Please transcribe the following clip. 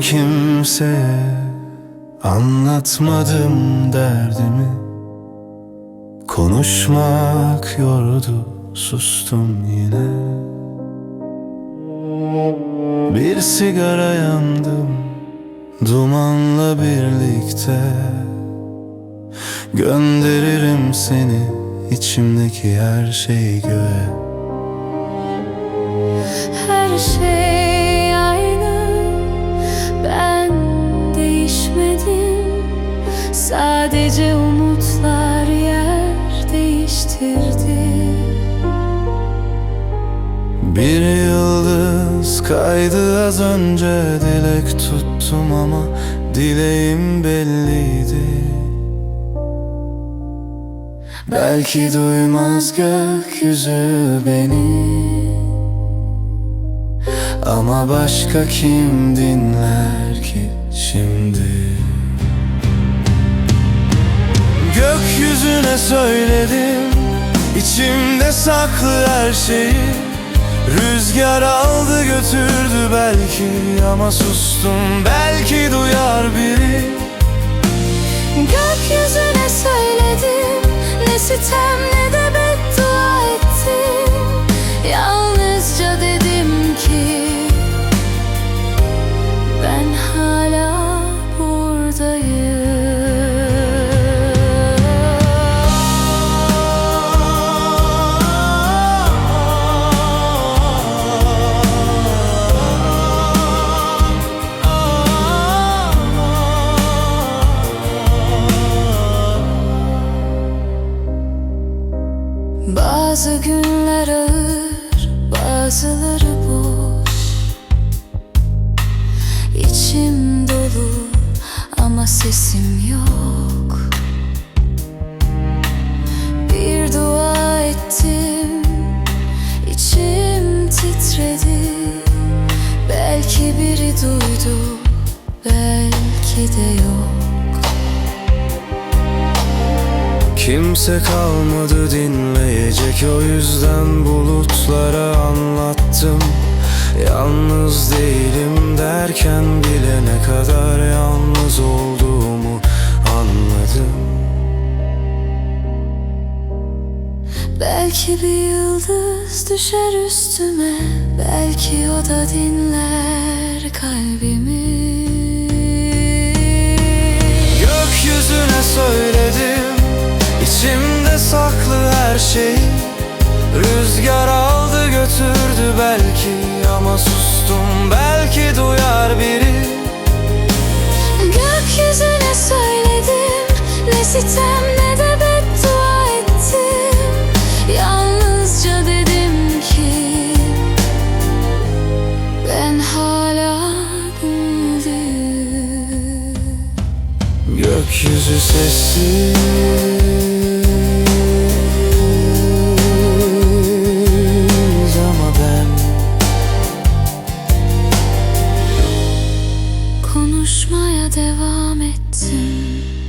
kimseye anlatmadım derdimi. Konuşmak yordu sustum yine. Bir sigara yandım dumanla birlikte. Gönderirim seni içimdeki her şeyi göğe. Her şey Bir yıldız kaydı az önce dilek tuttum ama dileğim belliydi. Belki duymaz gökyüzü beni Ama başka kim dinler ki şimdi? Gökyüzüne söyledim içimde saklı her şeyi Rüzgar aldı götürdü belki Ama sustum. Belki duyar biri. Gökyüzüne Bazı günler ağır Bazıları boş. İçim dolu ama sesim yok Kimse kalmadı dinleyecek o yüzden bulutlara anlattım. Yalnız değilim derken bile ne kadar yalnız olduğumu anladım. Belki bir yıldız düşer üstüme Belki o da dinler kalbimi. Gökyüzüne söyledim her şeyi. Rüzgar aldı götürdü belki ama sustum. Belki duyar biri. Gökyüzüne söyledim ne sitem ne de beddua ettim. Yalnızca dedim ki ben hala dümdüz Gökyüzü sessiz. konuşmaya devam ettim.